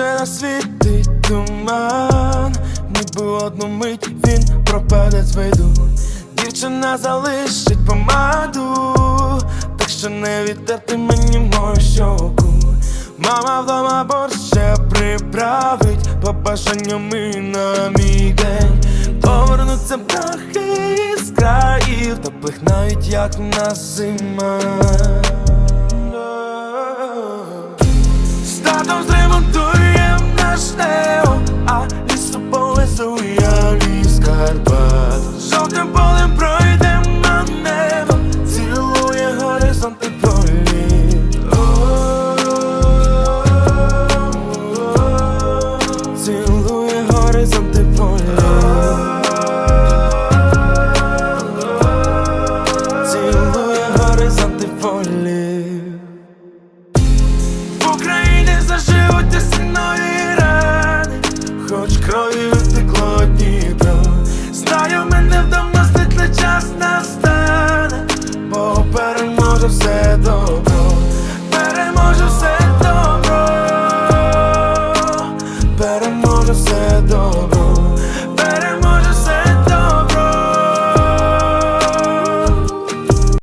Сонце ще не світить туман, ніби одну мить він пропаде з виду. Дівчина залишить помаду, так що не віддати мені мою щоку. Мама вдома борщ ще приправить побажаннями на мій день. Повернуться птахи із країв, теплих навіть як в нас зима. Вдома світлий